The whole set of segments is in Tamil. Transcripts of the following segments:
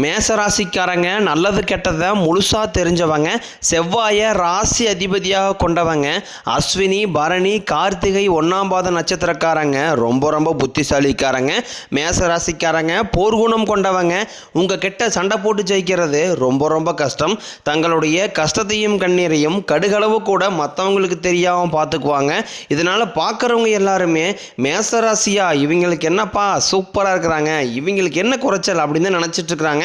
மேசராசிக்காரங்க நல்லது கெட்டதை முழுசாக தெரிஞ்சவங்க செவ்வாயை ராசி அதிபதியாக கொண்டவங்க அஸ்வினி பரணி கார்த்திகை ஒன்றாம் பாத நட்சத்திரக்காரங்க ரொம்ப ரொம்ப புத்திசாலிக்காரங்க மேசராசிக்காரங்க போர்க்குணம் கொண்டவங்க உங்கள் கிட்ட சண்டை போட்டு ஜெயிக்கிறது ரொம்ப ரொம்ப கஷ்டம். தங்களுடைய கஷ்டத்தையும் கண்ணீரையும் கடுகளவு கூட மற்றவங்களுக்கு தெரியாமல் பார்த்துக்குவாங்க இதனால் பார்க்குறவங்க எல்லாருமே மேசராசியா இவங்களுக்கு என்னப்பா சூப்பராக இருக்கிறாங்க இவங்களுக்கு என்ன குறைச்சல் அப்படின்னு தான் நினச்சிட்டு இருக்கிறாங்க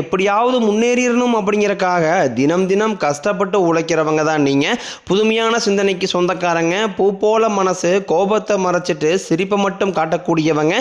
எப்படியாவது முன்னேறிடணும் அப்படிங்கிறக்காக தினம் தினம் கஷ்டப்பட்டு உழைக்கிறவங்க தான் நீங்கள் புதுமையான சிந்தனைக்கு சொந்தக்காரங்க. பூ போல மனசு கோபத்தை மறைச்சிட்டு சிரிப்பை மட்டும் காட்டக்கூடியவங்க.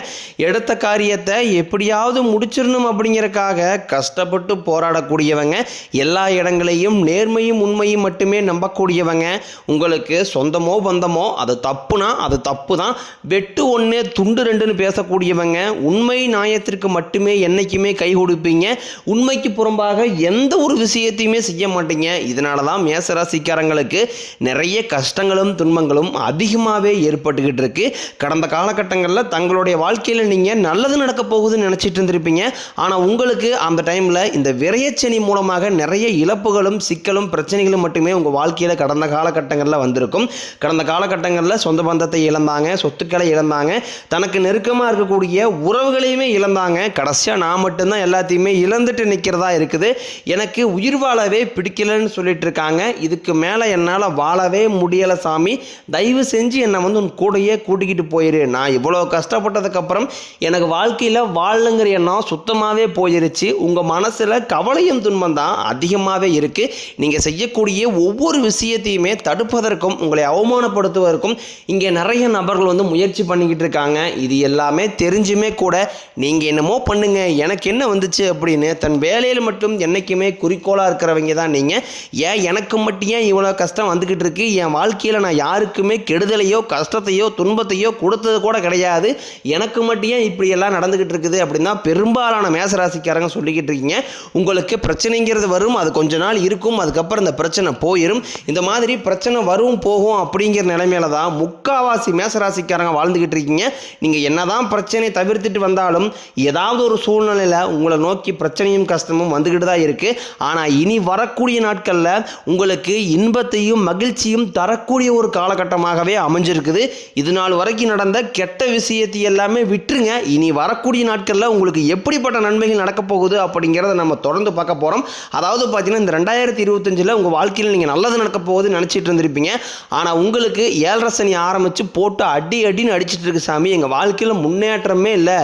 எடுத்த காரியத்தை எப்படியாவது முடிச்சிடணும் அப்படிங்கிறக்காக கஷ்டப்பட்டு போராடக்கூடியவங்க. எல்லா இடங்களையும் நேர்மையும் உண்மையும் மட்டுமே நம்பக்கூடியவங்க. உங்களுக்கு சொந்தமோ பந்தமோ அது தப்புனா அது தப்பு தான் வெட்டு ஒன்று துண்டு ரெண்டுன்னு பேசக்கூடியவங்க. உண்மை நியாயத்திற்கு மட்டுமே என்னைக்குமே கை கொடுப்பீங்க. உண்மைக்கு புறம்பாக எந்த ஒரு விஷயத்தையுமே செய்ய மாட்டீங்க. இதனால தான் மேசராசிக்காரங்களுக்கு நிறைய கஷ்டங்களும் துன்பங்களும் அதிகமாகவே ஏற்பட்டுக்கிட்டு இருக்கு. கடந்த காலகட்டங்களில் தங்களுடைய வாழ்க்கையில் நீங்கள் நல்லது நடக்க போகுதுன்னு நினச்சிட்டு இருந்திருப்பீங்க. ஆனால் உங்களுக்கு அந்த டைமில் இந்த விரையச்சனி மூலமாக நிறைய இழப்புகளும் சிக்கலும் பிரச்சனைகளும் மட்டுமே உங்கள் வாழ்க்கையில் கடந்த காலகட்டங்களில் வந்திருக்கும். கடந்த காலகட்டங்களில் சொந்த பந்தத்தை இழந்தாங்க சொத்துக்களை இழந்தாங்க தனக்கு நெருக்கமாக இருக்கக்கூடிய உறவுகளையுமே இழந்தாங்க. கடைசியாக நான் மட்டும்தான் எல்லாத்தையுமே இழந்துட்டு நிற்கிறதா இருக்குது. எனக்கு உயிர் வாழவே பிடிக்கலன்னு சொல்லிட்டு இருக்காங்க இதுக்கு மேலே என்னால் வாழவே முடியலை சாமி. தயவு செஞ்சு என்னை வந்து உன் கூடையே கூட்டிக்கிட்டு போயிரு. நான் இவ்வளோ கஷ்டப்பட்டதுக்கப்புறம் எனக்கு வாழ்க்கையில் வாழணுங்கிற எண்ணம் சுத்தமாகவே போயிருச்சு. உங்கள் மனசில் கவலையும் துன்பம் தான் அதிகமாகவே இருக்குது நீங்கள் செய்யக்கூடிய ஒவ்வொரு விஷயத்தையுமே தடுப்பதற்கும் உங்களை அவமானப்படுத்துவதற்கும் இங்கே நிறைய நபர்கள் வந்து முயற்சி பண்ணிக்கிட்டு இருக்காங்க. இது எல்லாமே தெரிஞ்சுமே கூட நீங்கள் என்னமோ பண்ணுங்கள் எனக்கு என்ன வந்துச்சு அப்படின்னு தன் வேலையில் மட்டும் என்றைக்குமே குறிக்கோளாக இருக்கிறவங்க தான் நீங்கள் ஏன் எனக்கு மட்டும் ஏன் இவ்வளோ கஷ்டம் வந்துக்கிட்டு இருக்கு? என் வாழ்க்கையில் நான் யாருக்குமே கெடுதலையோ கஷ்டத்தையோ துன்பத்தையோ கொடுத்தது கூட கிடையாது. எனக்கு மட்டும் ஏன் இப்படியெல்லாம் நடந்துக்கிட்டு இருக்குது? அப்படின்னா பெரும்பாலான மேசராசிக்காரங்க சொல்லிக்கிட்டு இருக்கீங்க. உங்களுக்கு பிரச்சனைங்கிறது வரும் அது கொஞ்ச நாள் இருக்கும் அதுக்கப்புறம் இந்த பிரச்சனை போயிடும் இந்த மாதிரி பிரச்சனை வரும் போகும் அப்படிங்கிற நிலைமையில தான் முக்காவாசி மேசராசிக்காரங்க வாழ்ந்துக்கிட்டு இருக்கீங்க. நீங்கள் என்னதான் பிரச்சனையை தவிர்த்துட்டு வந்தாலும் ஏதாவது ஒரு சூழ்நிலையில் உங்களை நோக்கி பிரச்சனையும் கஷ்டமும் வந்துக்கிட்டு தான் இருக்குது ஆனால் இனி வரக்கூடிய நாட்களில் உங்களுக்கு இன்பத்தையும் மகிழ்ச்சியும் தரக்கூடிய ஒரு காலகட்டமாகவே அமைஞ்சிருக்குது. இது நாள் வரைக்கும் நடந்த கெட்ட விஷயத்தை எல்லாமே விட்டுருங்க. இனி வரக்கூடிய நாட்களில் உங்களுக்கு எப்படிப்பட்ட நன்மைகள் நடக்கப் போகுது அப்படிங்கிறத நம்ம தொடர்ந்து பார்க்க போகிறோம் அதாவது பார்த்தீங்கன்னா இந்த ரெண்டாயிரத்தி இருபத்தஞ்சில் உங்கள் வாழ்க்கையில் நீங்கள் நல்லது நடக்க போகுதுன்னு நினச்சிட்டு இருந்திருப்பீங்க. ஆனால் உங்களுக்கு ஏழரை சனி ஆரம்பித்து போட்டு அடி அடின்னு அடிச்சிட்டு இருக்கு சாமி. எங்கள் வாழ்க்கையில் முன்னேற்றமே இல்லை.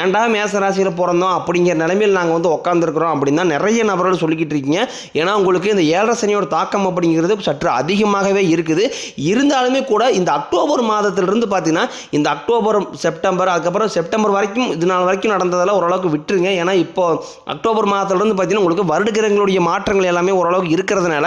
ஏன்டா மேசராசியில் பிறந்தோம் அப்படிங்கிற நிலைமையில் நாங்கள் வந்து உட்காந்துருக்குறோம் அப்படின்னு தான் நிறைய நபர்கள் சொல்லிக்கிட்டு இருக்கீங்க. ஏன்னா உங்களுக்கு இந்த ஏழரை சனியோட தாக்கம் அப்படிங்கிறது சற்று அதிகமாகவே இருக்குது. இருந்தாலுமே கூட இந்த அக்டோபர் மாதத்திலிருந்து பார்த்தீங்கன்னா இந்த அக்டோபர் செப்டம்பர் அதுக்கப்புறம் செப்டம்பர் வரைக்கும் இது நாள் வரைக்கும் நடந்ததெல்லாம் ஓரளவுக்கு விட்டுருங்க. ஏன்னா இப்போ அக்டோபர் மாதத்துலேருந்து பார்த்தீங்கன்னா உங்களுக்கு வருடகிரகங்களுடைய மாற்றங்கள் எல்லாமே ஓரளவுக்கு இருக்கிறதுனால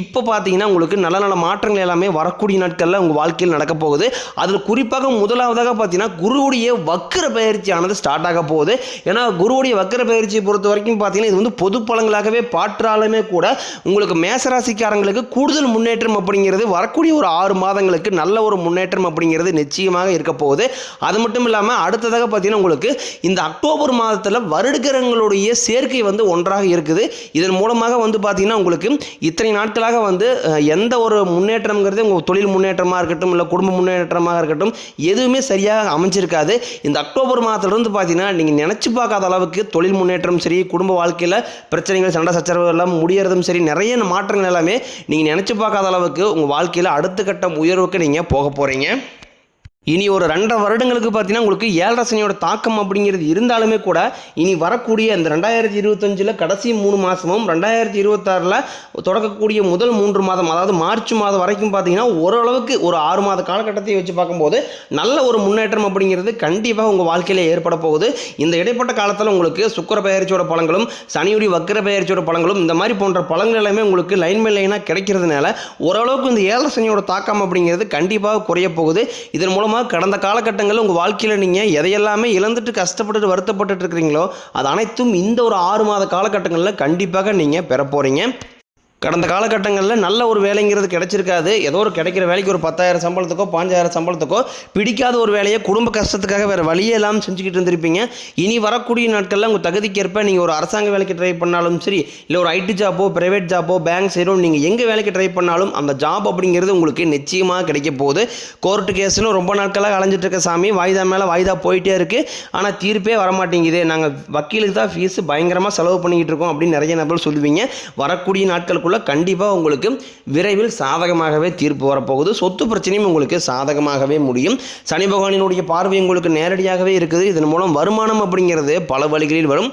இப்போ பார்த்தீங்கன்னா உங்களுக்கு நல்ல நல்ல மாற்றங்கள் எல்லாமே வரக்கூடிய நாட்களில் உங்கள் வாழ்க்கையில் நடக்க போகுது. அதில் குறிப்பாக முதலாவதாக பார்த்தீங்கன்னா குருவுடைய வக்கர பயிற்சியானது ஸ்டார்ட் ஆக போகுது. ஏன்னா குருவுடைய வக்கர பயிற்சி பொறுத்த வரைக்கும் பார்த்தீங்கன்னா இது வந்து பொது பலங்களாகவே பாற்றாலுமே கூட உங்களுக்கு மேசராசிக்காரங்களுக்கு கூடுதல் முன்னேற்றம் அப்படிங்கிறது வரக்கூடிய ஒரு ஆறு மாதங்களுக்கு நல்ல ஒரு முன்னேற்றம் அப்படிங்கிறது நிச்சயமாக இருக்க போகுது. அது மட்டும் இல்லாமல் அடுத்ததாக பார்த்தீங்கன்னா உங்களுக்கு இந்த அக்டோபர் மாதத்தில் வருடகிரகங்களுடைய சேர்க்கை வந்து ஒன்றாக இருக்குது. இதன் மூலமாக வந்து பார்த்தீங்கன்னா உங்களுக்கு இத்தனை நாட்களாக வந்து எந்த ஒரு முன்னேற்றம்ங்கிறது உங்கள் தொழில் முன்னேற்றமாக இருக்கட்டும் இல்லை குடும்ப முன்னேற்றமாக இருக்கட்டும் எதுவுமே சரியாக அமைஞ்சிருக்காது. இந்த அக்டோபர் மாதத்துலேருந்து பார்த்தீங்கன்னா நீங்கள் நினச்சி பார்க்காத அளவுக்கு தொழில் முன்னேற்றம் சரி குடும்ப வாழ்க்கையில் பிரச்சனைகள் சண்டை சச்சரவு எல்லாம் முடியறதும் சரி நிறைய மாற்றங்கள் எல்லாமே நீங்கள் நினச்சி பார்க்காத அளவுக்கு உங்கள் வாழ்க்கையில் அடுத்த கட்டம் உயர்வுக்கு நீங்கள் போக போகிறீங்க இனி ஒரு ரெண்டரை வருடங்களுக்கு பார்த்தீங்கன்னா உங்களுக்கு ஏழரை சனியோட தாக்கம் அப்படிங்கிறது இருந்தாலுமே கூட இனி வரக்கூடிய இந்த ரெண்டாயிரத்தி இருபத்தஞ்சில் கடைசி மூணு மாதமும் ரெண்டாயிரத்தி இருபத்தாறில் தொடக்கக்கூடிய முதல் மூன்று மாதம் அதாவது மார்ச் மாதம் வரைக்கும் பார்த்தீங்கன்னா ஓரளவுக்கு ஒரு ஆறு மாத காலகட்டத்தை வச்சு பார்க்கும்போது நல்ல ஒரு முன்னேற்றம் அப்படிங்கிறது கண்டிப்பாக உங்கள் வாழ்க்கையில் ஏற்பட போகுது. இந்த இடைப்பட்ட காலத்தில் உங்களுக்கு சுக்கர பயிற்சியோட பழங்களும் சனியுடைய வக்கர பயிற்சியோட பழங்களும் இந்த மாதிரி போன்ற பழங்கள் எல்லாமே உங்களுக்கு லைன் பை லைனாக கிடைக்கிறதுனால ஓரளவுக்கு இந்த ஏழரை சனியோட தாக்கம் அப்படிங்கிறது கண்டிப்பாக குறைய போகுது. இதன் மூலமாக கடந்த காலகட்டங்களில் உங்கள் வாழ்க்கையில் நீங்கள் எதையெல்லாமே இழந்துட்டு கஷ்டப்பட்டுட்டு வருத்தப்பட்டுட்டு இருக்கிறீங்களோ அது அனைத்தும் இந்த ஒரு ஆறு மாத காலகட்டங்களில் கண்டிப்பாக நீங்கள் பெற போகிறீங்க கடந்த காலகட்டங்களில் நல்ல ஒரு வேலைங்கிறது கிடைச்சிருக்காது. ஏதோ ஒரு கிடைக்கிற வேலைக்கு ஒரு பத்தாயிரம் சம்பளத்துக்கோ பாஞ்சாயிரம் சம்பளத்துக்கோ பிடிக்காத ஒரு வேலையை குடும்ப கஷ்டத்துக்காக வேறு வழியே இல்லாமல் செஞ்சுக்கிட்டு இருந்திருப்பீங்க. இனி வரக்கூடிய நாட்களில் உங்கள் தகுதிக்கேற்ப நீங்கள் ஒரு அரசாங்க வேலைக்கு ட்ரை பண்ணாலும் சரி இல்லை ஒரு ஐடி ஜாப்போ ப்ரைவேட் ஜாப்போ பேங்க் சைடோ நீங்கள் எங்கே வேலைக்கு ட்ரை பண்ணாலும் அந்த ஜாப் அப்படிங்கிறது உங்களுக்கு நிச்சயமாக கிடைக்க போகுது. கோர்ட்டு கேஸ்னு ரொம்ப நாட்களாக அலைஞ்சிட்டு இருக்க சாமி வாய்தா மேலே வாய்தா போயிட்டே இருக்குது ஆனால் தீர்ப்பே வரமாட்டேங்குது. நாங்கள் வக்கீலுக்கு தான் ஃபீஸ் பயங்கரமாக செலவு பண்ணிக்கிட்டு இருக்கோம் அப்படின்னு நிறைய நபர் சொல்லுவீங்க. வரக்கூடிய நாட்களுக்குள்ள கண்டிப்பாக உங்களுக்கு விரைவில் சாதகமாகவே தீர்ப்பு வரப்போகுது. சொத்து பிரச்சனையும் உங்களுக்கு சாதகமாகவே முடியும். சனி பகவானினுடைய பார்வை உங்களுக்கு நேரடியாகவே இருக்குது. இதன் மூலம் வருமானம் அப்படிங்கிறது பல வழிகளில் வரும்.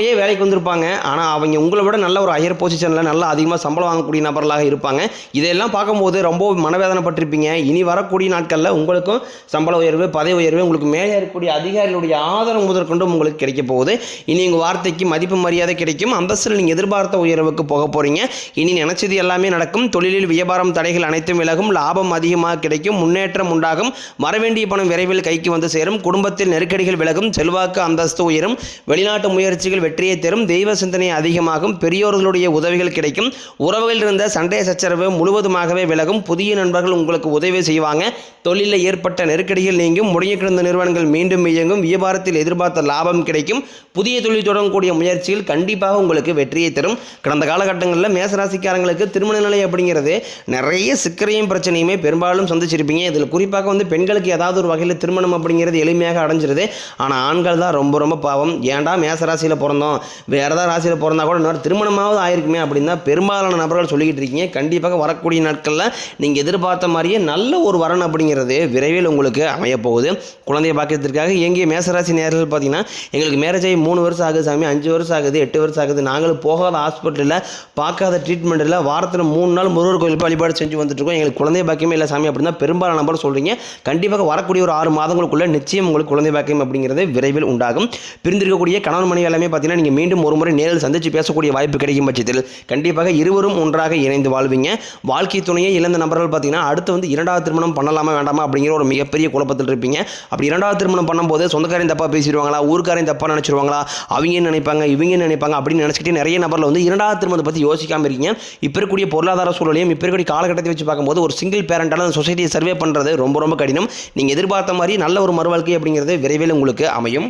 அப்படியே வேலைக்கு வந்திருப்பாங்க. ஆனால் அவங்க உங்களை விட நல்ல ஒரு ஹையர் பொசிஷனில் நல்ல அதிகமாக சம்பளம் வாங்கக்கூடிய நபர்களாக இருப்பாங்க. இதையெல்லாம் பார்க்கும்போது ரொம்ப மனவேதனைப்பட்டிருப்பீங்க. இனி வரக்கூடிய நாட்களில் உங்களுக்கும் சம்பள உயர்வு பதவி உயர்வு உங்களுக்கு மேலே இருக்கக்கூடிய அதிகாரிகளுடைய ஆதரவு முதற்கொண்டும் உங்களுக்கு கிடைக்க போகுது. இனி உங்கள் வார்த்தைக்கு மதிப்பு மரியாதை கிடைக்கும். அந்தஸ்தில் நீங்கள் எதிர்பார்த்த உயர்வுக்கு போக போகிறீங்க இனி நினச்சது எல்லாமே நடக்கும். தொழிலில் வியாபாரம் தடைகள் அனைத்தும் விலகும். லாபம் அதிகமாக கிடைக்கும். முன்னேற்றம் உண்டாகும். வரவேண்டிய பணம் விரைவில் கைக்கு வந்து சேரும். குடும்பத்தில் நெருக்கடிகள் விலகும். செல்வாக்கு அந்தஸ்து உயரும். வெளிநாட்டு முயற்சிகள் வெற்றியை தரும் தெய்வ சிந்தனை அதிகமாகும். பெரியோர்களுடைய உதவிகள் கிடைக்கும். உறவுகளில் இருந்த சண்டை சச்சரவு முழுவதுமாகவே விலகும். புதிய நண்பர்கள் உங்களுக்கு உதவி செய்வாங்க. தொழிலில் ஏற்பட்ட நெருக்கடிகள் நீங்கும். முடங்கி கிடந்த நிறுவனங்கள் மீண்டும் இயங்கும். வியாபாரத்தில் எதிர்பார்த்த லாபம் கிடைக்கும். புதிய தொழில் தொடங்கக்கூடிய முயற்சியில் கண்டிப்பாக உங்களுக்கு வெற்றியை தரும். கடந்த காலகட்டங்களில் மேசராசிக்காரங்களுக்கு திருமண நிலை அப்படிங்கிறது நிறைய சிக்கரையும் பிரச்சனையுமே பெரும்பாலும் சந்திச்சிருப்பீங்க. இதில் குறிப்பாக வந்து பெண்களுக்கு ஏதாவது ஒரு வகையில் திருமணம் அப்படிங்கிறது எளிமையாக அடைஞ்சிருது. ஆனால் ஆண்கள் தான் ரொம்ப ரொம்ப பாவம். ஏன்டா மேசராசியில் பிறந்தோம். வேறு ஏதாவது ராசியில் பிறந்தா கூட இன்னொரு திருமணமாவது ஆயிருக்குமே அப்படின்னு தான் பெரும்பாலான நபர்கள் சொல்லிக்கிட்டு இருக்கீங்க. கண்டிப்பாக வரக்கூடிய நாட்களில் நீங்கள் எதிர்பார்த்த மாதிரியே நல்ல ஒரு வரன் அப்படிங்கிறது விரைவில் உங்களுக்கு அமையப்போகுது. குழந்தைய பாக்கியத்திற்காக எங்கே மேசராசி நேர்கள் பார்த்தீங்கன்னா எங்களுக்கு மேரேஜ் ஆகி மூணு வருஷம் ஆகுது சாமி அஞ்சு வருஷம் ஆகுது எட்டு வருஷம் ஆகுது. நாங்களும் போகாத ஹாஸ்பிட்டலில் பார்க்காத ட்ரீட்மெண்ட்டில் வாரத்தில் மூணு நாள் முருகர் கோயில் வழிபாடு செஞ்சு வந்துட்டுருக்கோம். எங்களுக்கு குழந்தை பாக்கியமே இல்லை சாமி அப்படின்னா பெரும்பாலான நபர் சொல்கிறீங்க கண்டிப்பாக வரக்கூடிய ஒரு ஆறு மாதங்களுக்குள்ளே நிச்சயம் உங்களுக்கு குழந்தை பாக்கியம் அப்படிங்கிறது விரைவில் உண்டாகும். பிரிந்திருக்கக்கூடிய கணவன் மனைவி எல்லாமே பார்த்தீங்கன்னா நீங்கள் மீண்டும் ஒரு முறை நேரில் சந்தித்து பேசக்கூடிய வாய்ப்பு கிடைக்கும் பட்சத்தில் கண்டிப்பாக இருவரும் ஒன்றாக இணைந்து வாழ்வீங்க. வாழ்க்கை துணையை இழந்த நபர்கள் பார்த்தீங்கன்னா அடுத்து வந்து இரண்டாவது திருமணம் பண்ணலாமா வேண்டாமா அப்படிங்கிற ஒரு மிகப்பெரிய குழப்பத்தில் இருப்பீங்க. அப்படி இரண்டாவது திருமணம் பண்ணும்போது சொந்தக்காரையும் தப்பாக பேசிடுவாங்களா ஊர்க்காரையும் தப்பாக நினச்சிருவாங்களா அவங்க நினைப்பாங்க இவங்க நினைப்பாங்க அப்படின்னு நினச்சிக்கிட்டு நிறைய நபரில் வந்து இரண்டாவது திருமணத்தை பற்றி யோசிக்காமல் இருக்கீங்க. இப்போ இருக்கக்கூடிய பொருளாதார சூழலையும் இப்போ இருக்கக்கூடிய காலகட்டத்தை வச்சு பார்க்கும்போது ஒரு சிங்கிள் பேரண்டால் அந்த சொசைட்டியை சர்வே பண்ணுறது ரொம்ப ரொம்ப கடினம். நீங்கள் எதிர்பார்த்த மாதிரி நல்ல ஒரு மறுவாழ்க்கை அப்படிங்கிறது விரைவில் உங்களுக்கு அமையும்.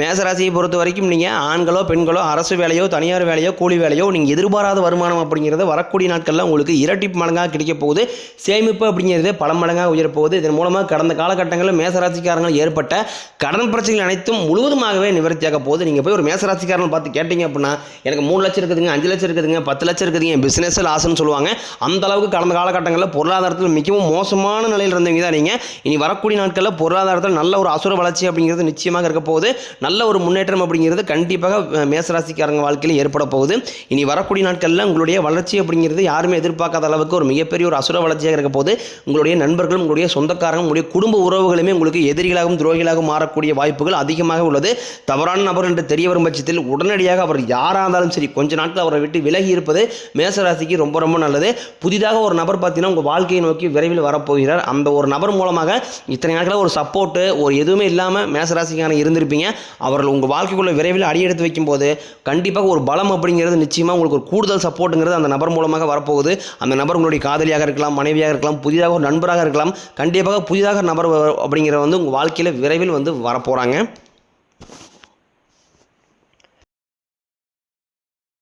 மேசராசியை பொறுத்த வரைக்கும் நீங்கள் ஆண்களோ பெண்களோ அரசு வேலையோ தனியார் வேலையோ கூலி வேலையோ நீங்கள் எதிர்பாராத வருமானம் அப்படிங்கிறது வரக்கூடிய நாட்களில் உங்களுக்கு இரட்டிப்பு மடங்காக கிடைக்க போகுது. சேமிப்பு அப்படிங்கிறது பல மடங்காக உயரப்போகுது. இதன் மூலமாக கடந்த காலகட்டங்களில் மேசராசிக்காரங்கள் ஏற்பட்ட கடன் பிரச்சனைகள் அனைத்தும் முழுவதுமாகவே நிவர்த்தியாக போகுது. நீங்கள் போய் ஒரு மேசராசிக்காரன் பார்த்து கேட்டீங்க அப்படின்னா எனக்கு மூணு லட்சம் இருக்குதுங்க அஞ்சு லட்சம் இருக்குதுங்க பத்து லட்சம் இருக்குதுங்க பிஸ்னஸ் லாஸ்ன்னு சொல்லுவாங்க. அந்த அளவுக்கு கடந்த காலகட்டங்களில் பொருளாதாரத்தில் மிகவும் மோசமான நிலையில் இருந்தவங்க தான் நீங்கள் இனி வரக்கூடிய நாட்களில் பொருளாதாரத்தில் நல்ல ஒரு அசுர வளர்ச்சி அப்படிங்கிறது நிச்சயமாக இருக்க போகுது. நல்ல ஒரு முன்னேற்றம் அப்படிங்கிறது கண்டிப்பாக மேசராசிக்காரங்க வாழ்க்கையில் ஏற்பட போகுது. இனி வரக்கூடிய நாட்களில் உங்களுடைய வளர்ச்சி அப்படிங்கிறது யாருமே எதிர்பார்க்காத அளவுக்கு ஒரு மிகப்பெரிய ஒரு அசுர வளர்ச்சியாக இருக்க போது உங்களுடைய நண்பர்களும் உங்களுடைய சொந்தக்காரங்க உங்களுடைய குடும்ப உறவுகளுமே உங்களுக்கு எதிரிகளாகவும் துரோகிகளாகவும் மாறக்கூடிய வாய்ப்புகள் அதிகமாக உள்ளது. தவறான நபர் என்று தெரிய வரும் பட்சத்தில் உடனடியாக அவர் யாராக இருந்தாலும் சரி கொஞ்ச நாட்கள் அவரை விட்டு விலகி இருப்பது மேசராசிக்கு ரொம்ப ரொம்ப நல்லது. புதிதாக ஒரு நபர் பார்த்தீங்கன்னா உங்கள் வாழ்க்கையை நோக்கி விரைவில் வரப்போகிறார். அந்த ஒரு நபர் மூலமாக இத்தனை நாட்களாக ஒரு சப்போர்ட்டு ஒரு எதுவுமே இல்லாமல் மேசராசிக்கான இருந்திருப்பீங்க. அவர்கள் உங்கள் வாழ்க்கைக்குள்ளே விரைவில் அடியெடுத்து வைக்கும்போது கண்டிப்பாக ஒரு பலம் அப்படிங்கிறது நிச்சயமாக உங்களுக்கு ஒரு கூடுதல் சப்போர்ட்டுங்கிறது அந்த நபர் மூலமாக வரப்போகுது. அந்த நபர் உங்களுடைய காதலியாக இருக்கலாம் மனைவியாக இருக்கலாம் புதிதாக ஒரு நண்பராக இருக்கலாம். கண்டிப்பாக புதிதாக நபர் அப்படிங்கிற வந்து உங்கள் வாழ்க்கையில் விரைவில் வந்து வரப்போகிறாங்க